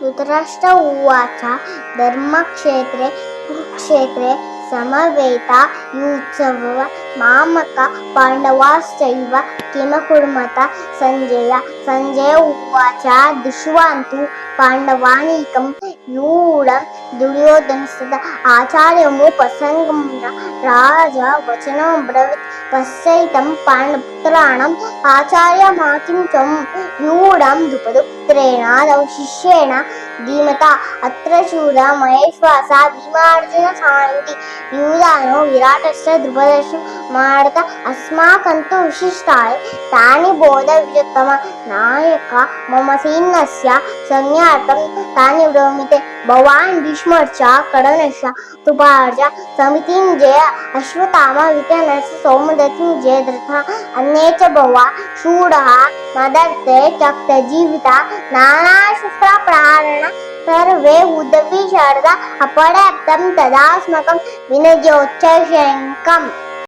ಧೃತರಾಷ್ಟ್ರ ಉವಾಚ, ಧರ್ಮಕ್ಷೇತ್ರೆ, ಕುರುಕ್ಷೇತ್ರೆ, ಸಮವೇತ ಯೂತ್ಸವ ಮಾಮಕ, ಪಾಂಡವಾಶ್ಚೈವ ಕಿಮಕುರ್ಮತ ಸಂಜಯ ಸಂಜಯ ಉವಾಚ ದಿಶ್ವಾಂತು ಪಾಂಡವಾನೀಕಂ ಯೂಳಂ దుర్యోధనస్తద ఆచార్యము ప్రసంగమున రాజా వచనం బ్రవీత్ పశ్చైతం పాండపుత్రాణం ఆచార్యమాకించం యూఢం ద్రుపదపుత్రేణ తవ శిష్యేణ ధీమత. అత్ర శూర మహేశ్వాస భీమార్జున సాయంతి యూదాను విరాటశ్చ ద్రుపదశ్చ మాడత అస్మాకంతు విశిష్టాయ తాని బోధ విజత్తమ నాయక మమ సీన్నస్య సంజ్ఞార్థం తాని బ్రహ్మితే भवान भीष्मच्या कडनशा तुपाच्या समितींजे अश्वतामा विकनस्य सौमदतिंजे धृथा अन्येच भवा शूरः मदर्थे चक्तजीविता नानाशस्त्रप्रहारेण सर्वे उदवी शारदा अपराप्तं तदास्मकं विनजोच्चशङ्कम्